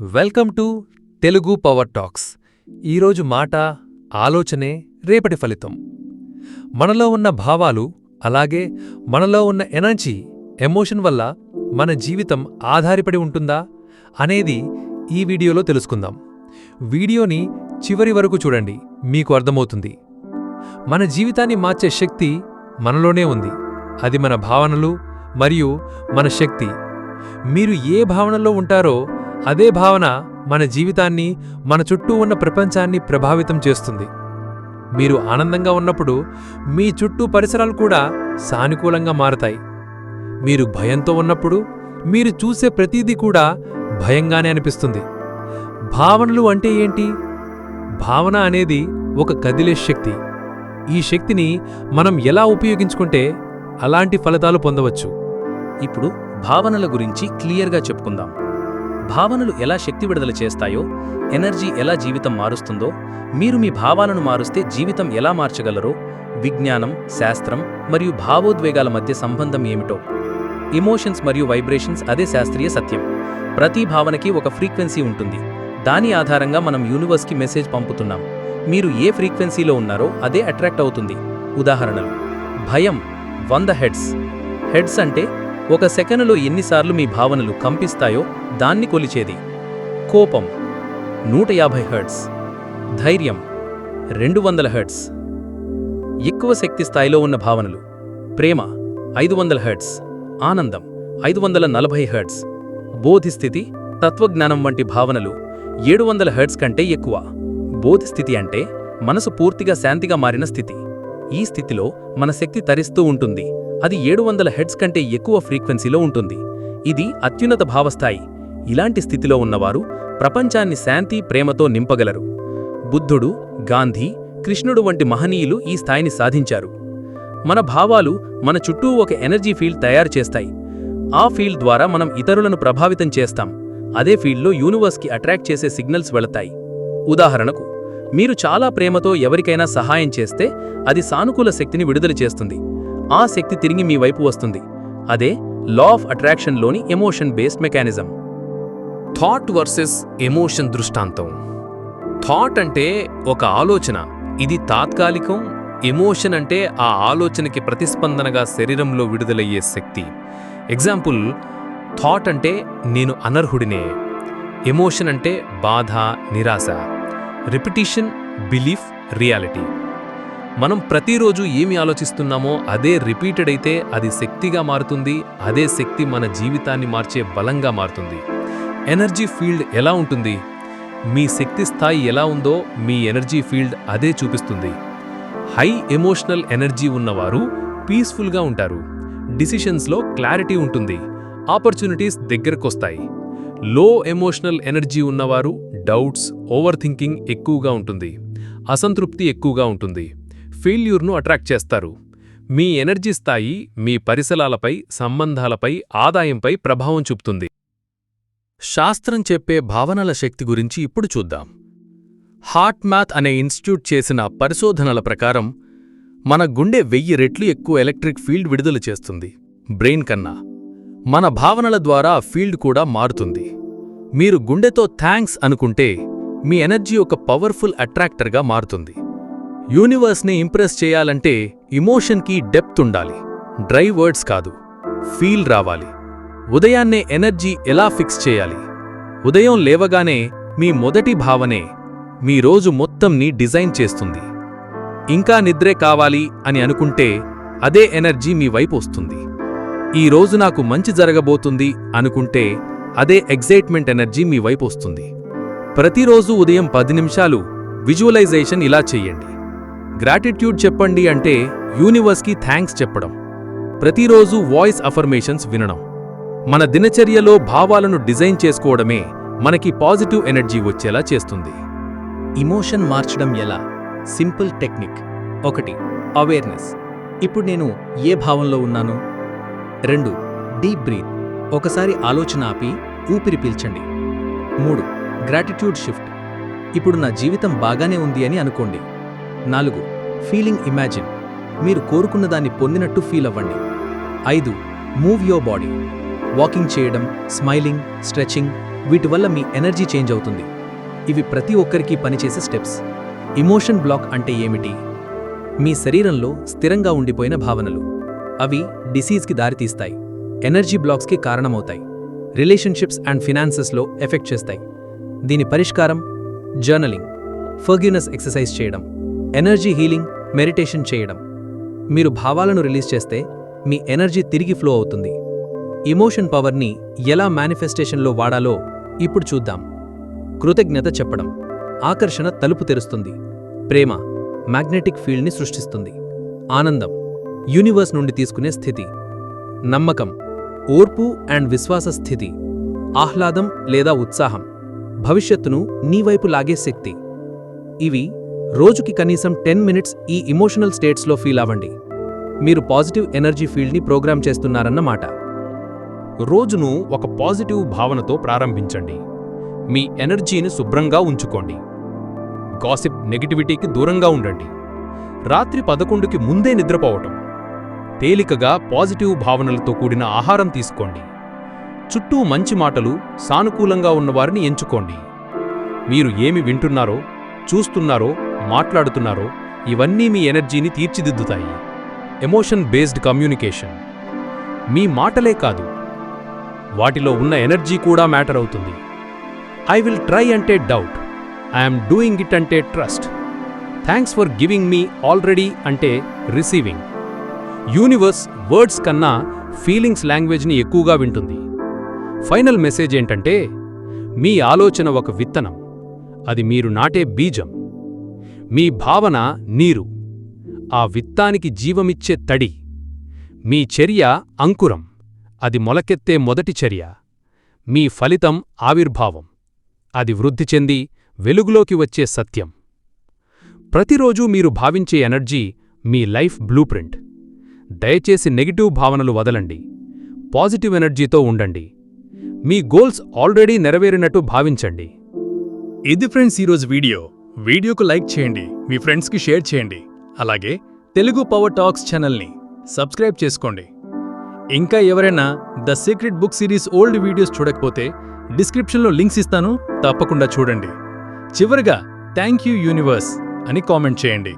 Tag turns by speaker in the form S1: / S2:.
S1: Welcome to Telugu power talks. ఈరోజు మాట ఆలోచనే రేపటి ఫలితం. మనలో ఉన్న భావాలు అలాగే మనలో ఉన్న ఎనర్జీ ఎమోషన్ వల్ల మన జీవితం ఆధారపడి ఉంటుందా అనేది ఈ వీడియోలో తెలుసుకుందాం. వీడియోని చివరి వరకు చూడండి మీకు అర్థమవుతుంది. మన జీవితాన్ని మార్చే శక్తి మనలోనే ఉంది. అది మన భావనలు మరియు మన శక్తి. మీరు ఏ భావనలో ఉంటారో అదే భావన మన జీవితాన్ని మన చుట్టూ ఉన్న ప్రపంచాన్ని ప్రభావితం చేస్తుంది. మీరు ఆనందంగా ఉన్నప్పుడు మీ చుట్టూ పరిసరాలు కూడా సానుకూలంగా మారతాయి. మీరు భయంతో ఉన్నప్పుడు మీరు చూసే ప్రతీదీ కూడా భయంగానే అనిపిస్తుంది. భావనలు అంటే ఏంటి? భావన అనేది ఒక కదిలే శక్తి. ఈ శక్తిని మనం ఎలా ఉపయోగించుకుంటే అలాంటి ఫలితాలు పొందవచ్చు?
S2: ఇప్పుడు భావనల గురించి క్లియర్గా చెప్పుకుందాం. భావనలు ఎలా శక్తి విడుదల చేస్తాయో ఎనర్జీ ఎలా జీవితం మారుస్తుందో మీరు మీ భావాలను మారుస్తే జీవితం ఎలా మార్చగలరో విజ్ఞానం శాస్త్రం మరియు భావోద్వేగాల మధ్య సంబంధం ఏమిటో. ఇమోషన్స్ మరియు వైబ్రేషన్స్ అదే శాస్త్రీయ సత్యం. ప్రతి భావనకి ఒక ఫ్రీక్వెన్సీ ఉంటుంది. దాని ఆధారంగా మనం యూనివర్స్కి మెసేజ్ పంపుతున్నాం. మీరు ఏ ఫ్రీక్వెన్సీలో ఉన్నారో అదే అట్రాక్ట్ అవుతుంది. ఉదాహరణలు భయం వంద హెడ్స్ హెడ్స్ అంటే ఒక సెకనులో ఎన్నిసార్లు మీ భావనలు కంపిస్తాయో దాన్ని కొలిచేది. కోపం. నూట యాభై హర్ట్స్ ధైర్యం. రెండు వందల హర్ట్స్ ఎక్కువ శక్తి స్థాయిలో ఉన్న భావనలు. ప్రేమ. ఐదు వందల హర్ట్స్ ఆనందం. ఐదు వందల నలభై హర్ట్స్ బోధిస్థితి తత్వజ్ఞానం వంటి భావనలు ఏడు వందల హర్ట్స్ కంటే ఎక్కువ. బోధిస్థితి అంటే మనసు పూర్తిగా శాంతిగా మారిన స్థితి. ఈ స్థితిలో మన శక్తి తరిస్తూ ఉంటుంది. అది ఏడు వందల హెడ్స్ కంటే ఎక్కువ ఫ్రీక్వెన్సీలో ఉంటుంది. ఇది అత్యున్నత భావస్థాయి. ఇలాంటి స్థితిలో ఉన్నవారు ప్రపంచాన్ని శాంతి ప్రేమతో నింపగలరు. బుద్ధుడు గాంధీ కృష్ణుడు వంటి మహనీయులు ఈ స్థాయిని సాధించారు. మన భావాలు మన చుట్టూ ఒక ఎనర్జీ ఫీల్డ్ తయారు చేస్తాయి. ఆ ఫీల్డ్ ద్వారా మనం ఇతరులను ప్రభావితం చేస్తాం. అదే ఫీల్డ్లో యూనివర్స్కి అట్రాక్ట్ చేసే సిగ్నల్స్ వెళతాయి. ఉదాహరణకు మీరు చాలా ప్రేమతో ఎవరికైనా సహాయం చేస్తే అది సానుకూల శక్తిని విడుదల చేస్తుంది. ఆ శక్తి తిరిగి మీ వైపు వస్తుంది. అదే law of అట్రాక్షన్లోని emotion based mechanism
S1: thought versus emotion దృష్టాంతం. థాట్ అంటే ఒక ఆలోచన. ఇది తాత్కాలికం. ఎమోషన్ అంటే ఆ ఆలోచనకి ప్రతిస్పందనగా శరీరంలో విడుదలయ్యే శక్తి. ఎగ్జాంపుల్ థాట్ అంటే నేను అనర్హుడినే. ఎమోషన్ అంటే బాధ నిరాశ. రిపిటీషన్ బిలీఫ్ రియాలిటీ మనం ప్రతిరోజు ఏమి ఆలోచిస్తున్నామో అదే రిపీటెడ్ అయితే అది శక్తిగా మారుతుంది అదే శక్తి మన జీవితాన్ని మార్చే బలంగా మారుతుంది. ఎనర్జీ ఫీల్డ్ ఎలా ఉంటుంది? మీ శక్తి స్థాయి ఎలా ఉందో మీ ఎనర్జీ ఫీల్డ్ అదే చూపిస్తుంది. హై ఎమోషనల్ ఎనర్జీ ఉన్నవారు పీస్ఫుల్గా ఉంటారు. డిసిషన్స్లో క్లారిటీ ఉంటుంది. ఆపర్చునిటీస్ దగ్గరకొస్తాయి. లో ఎమోషనల్ ఎనర్జీ ఉన్నవారు డౌట్స్ ఓవర్ థింకింగ్ ఎక్కువగా ఉంటుంది. అసంతృప్తి ఎక్కువగా ఉంటుంది. ఫెయిల్యూర్ను అట్రాక్ట్ చేస్తారు. మీ ఎనర్జీ స్థాయి మీ పరిసరాలపై సంబంధాలపై ఆదాయంపై ప్రభావం చూపుతుంది. శాస్త్రం చెప్పే భావనల శక్తి గురించి ఇప్పుడు చూద్దాం. హార్ట్ మ్యాథ్ అనే ఇన్స్టిట్యూట్ చేసిన పరిశోధనల ప్రకారం మన గుండె వెయ్యి రెట్లు ఎక్కువ ఎలక్ట్రిక్ ఫీల్డ్ విడుదల చేస్తుంది బ్రెయిన్ కన్నా. మన భావనల ద్వారా ఫీల్డ్ కూడా మారుతుంది. మీరు గుండెతో థ్యాంక్స్ అనుకుంటే మీ ఎనర్జీ ఒక పవర్ఫుల్ అట్రాక్టర్గా మారుతుంది. యూనివర్స్ని ఇంప్రెస్ చేయాలంటే ఇమోషన్కి డెప్త్ ఉండాలి. డ్రై వర్డ్స్ కాదు ఫీల్ రావాలి. ఉదయాన్నే ఎనర్జీ ఎలా ఫిక్స్ చేయాలి? ఉదయం లేవగానే మీ మొదటి భావనే మీ రోజు మొత్తంని డిజైన్ చేస్తుంది. ఇంకా నిద్రే కావాలి అని అనుకుంటే అదే ఎనర్జీ మీ వైపు వస్తుంది. ఈ రోజు నాకు మంచి జరగబోతుంది అనుకుంటే అదే ఎగ్జైట్మెంట్ ఎనర్జీ మీ వైపు వస్తుంది. ప్రతిరోజు ఉదయం పది నిమిషాలు విజువలైజేషన్ ఇలా చెయ్యండి గ్రాటిట్యూడ్ చెప్పండి అంటే యూనివర్స్కి థ్యాంక్స్ చెప్పడం. ప్రతిరోజు వాయిస్ అఫర్మేషన్స్ వినడం. మన దినచర్యలో భావాలను డిజైన్ చేసుకోవడమే మనకి పాజిటివ్ ఎనర్జీ వచ్చేలా చేస్తుంది.
S2: ఇమోషన్ మార్చడం ఎలా? Simple technique. ఒకటి అవేర్నెస్. ఇప్పుడు నేను ఏ భావంలో ఉన్నాను? రెండు డీప్ బ్రీత్. ఒకసారి ఆలోచన ఆపి ఊపిరి పీల్చండి. మూడు గ్రాటిట్యూడ్ షిఫ్ట్. ఇప్పుడు నా జీవితం బాగానే ఉంది అని అనుకోండి. నాలుగు. ఫీలింగ్ ఇమాజిన్ మీరు కోరుకున్న దాన్ని పొందినట్టు ఫీల్ అవ్వండి. ఐదు. మూవ్ యోర్ బాడీ వాకింగ్ చేయడం స్మైలింగ్ స్ట్రెచింగ్ వీటి వల్ల మీ ఎనర్జీ చేంజ్ అవుతుంది. ఇవి ప్రతి ఒక్కరికి పనిచేసే స్టెప్స్ ఇమోషన్ బ్లాక్ అంటే ఏమిటి? మీ శరీరంలో స్థిరంగా ఉండిపోయిన భావనలు. అవి డిసీజ్కి దారితీస్తాయి. ఎనర్జీ బ్లాక్స్కి కారణమవుతాయి. రిలేషన్షిప్స్ అండ్ ఫినాన్సెస్లో ఎఫెక్ట్ చేస్తాయి. దీని పరిష్కారం జర్నలింగ్ ఫర్గ్యూనెస్ ఎక్సర్సైజ్ చేయడం. ఎనర్జీ హీలింగ్ మెడిటేషన్ చేయడం. మీరు భావాలను రిలీజ్ చేస్తే మీ ఎనర్జీ తిరిగి ఫ్లో అవుతుంది. ఇమోషన్ పవర్ని ఎలా మేనిఫెస్టేషన్లో వాడాలో ఇప్పుడు చూద్దాం. కృతజ్ఞత చెప్పడం. ఆకర్షణ తలుపు తెరుస్తుంది. ప్రేమ మ్యాగ్నెటిక్ ఫీల్డ్ని సృష్టిస్తుంది. ఆనందం యూనివర్స్ నుండి తీసుకునే స్థితి. నమ్మకం ఓర్పు అండ్ విశ్వాస స్థితి. ఆహ్లాదం లేదా ఉత్సాహం. భవిష్యత్తును నీ వైపు లాగే శక్తి. ఇవి రోజుకి కనీసం టెన్ మినిట్స్ ఈ ఇమోషనల్ స్టేట్స్లో ఫీల్ అవ్వండి. మీరు పాజిటివ్ ఎనర్జీ ఫీల్డ్ని ప్రోగ్రామ్ చేస్తున్నారన్నమాట
S1: రోజును ఒక పాజిటివ్ భావనతో ప్రారంభించండి. మీ ఎనర్జీని శుభ్రంగా ఉంచుకోండి. గాసిప్ నెగిటివిటీకి దూరంగా ఉండండి. రాత్రి పదకొండుకి ముందే నిద్రపోవటం. తేలికగా పాజిటివ్ భావనలతో కూడిన ఆహారం తీసుకోండి. చుట్టూ మంచి మాటలు సానుకూలంగా ఉన్నవారిని ఎంచుకోండి. మీరు ఏమి వింటున్నారో చూస్తున్నారో మాట్లాడుతున్నారో ఇవన్నీ మీ ఎనర్జీని తీర్చిదిద్దుతాయి. Emotion based communication. మీ మాటలే కాదు వాటిలో ఉన్న ఎనర్జీ కూడా మ్యాటర్ అవుతుంది. ఐ విల్ ట్రై అంటే డౌట్. ఐఎమ్ డూయింగ్ ఇట్ అంటే ట్రస్ట్. థ్యాంక్స్ ఫర్ గివింగ్ మీ ఆల్రెడీ అంటే రిసీవింగ్. యూనివర్స్ వర్డ్స్ కన్నా ఫీలింగ్స్ లాంగ్వేజ్ని ఎక్కువగా వింటుంది. ఫైనల్ మెసేజ్ ఏంటంటే మీ ఆలోచన ఒక విత్తనం. అది మీరు నాటే బీజం. మీ భావన నీరు. ఆ విత్తానికి జీవమిచ్చే తడి. మీ చర్య అంకురం. అది మొలకెత్తే మొదటి చర్య. మీ ఫలితం ఆవిర్భావం. అది వృద్ధి చెంది వెలుగులోకి వచ్చే సత్యం. ప్రతిరోజూ మీరు భావించే ఎనర్జీ మీ లైఫ్ బ్లూప్రింట్. దయచేసి నెగిటివ్ భావనలు వదలండి. పాజిటివ్ ఎనర్జీతో ఉండండి. మీ గోల్స్ ఆల్రెడీ నెరవేరినట్టు భావించండి.
S3: ఇది ఫ్రెండ్స్ ఈరోజు వీడియో. వీడియోకు లైక్ చేయండి మీ ఫ్రెండ్స్కి షేర్ చేయండి. అలాగే తెలుగు పవర్ టాక్స్ ఛానల్ని సబ్స్క్రైబ్ చేసుకోండి. ఇంకా ఎవరైనా the secret book series old videos చూడకపోతే డిస్క్రిప్షన్లో లింక్స్ ఇస్తాను తప్పకుండా చూడండి. చివరిగా థ్యాంక్ యూ యూనివర్స్ అని కామెంట్ చేయండి.